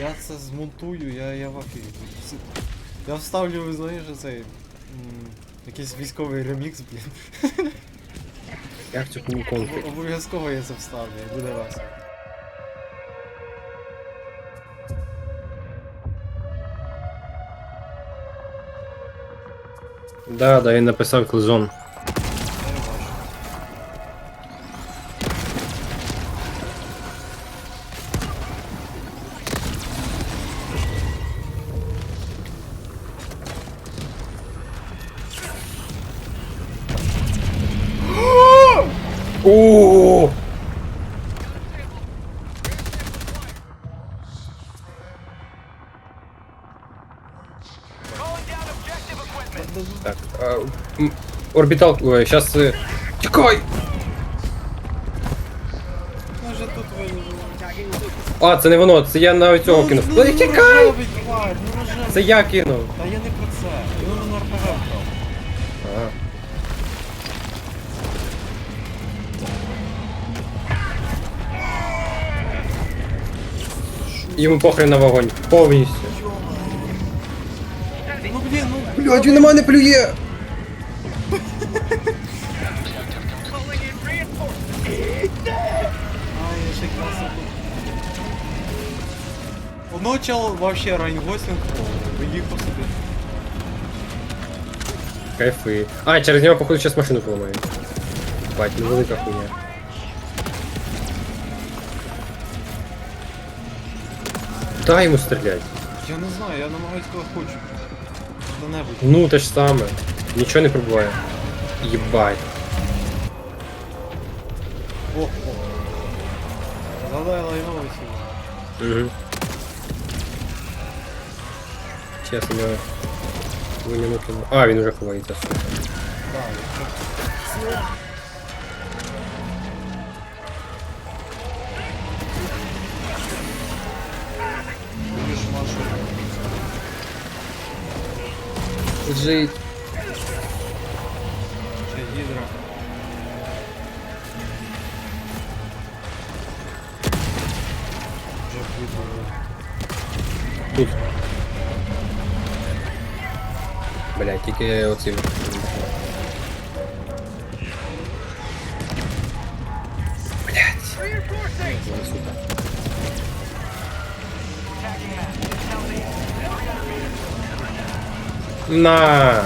Я це змонтую, я, я в афігі. Я вставлю, знаєш, цей. Якийсь військовий ремікс, блін. Як цю конфі? Обов'язково я це вставлю, буде весело. Да, да, він написав клизон. О! Так, а, орбитал, ой, сейчас... Тикай! А, це не воно, це я на цього кинув. Тікай! Це я кинув. Та я не про це. Йому похрен на вогонь. Повністю. Ну блін, ну Блядь, він на мене плює! Ай, я ще красиво. Одного чел вообще Райн Гослінг виїхав собі. Кайфи. А, через нього, походу, сейчас машину поламаю. Бать, невелика хуйня. Дай йому стрілять. Я не знаю, я намагаюсь коли хочу. Хто-небудь. Ну, те ж саме. Нічого не пробуває. Єбать. О, о. Задай лайновий сюди. Угу. Чесно, я... Ви не накинув. А, він уже ховається. сука. Так, Жить. Ще гідра. Вже вибрали. Тут. Блять, тільки оцим. Блять. На.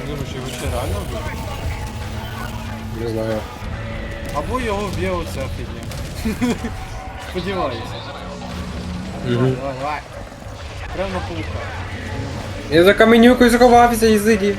Я думаю, що його ще реально вбив. Не знаю. Або його вб'є оця фігня. Сподіваюся. Угу. Давай, давай. Прямо на паука. Я за каменюкою заховався, Ізиді.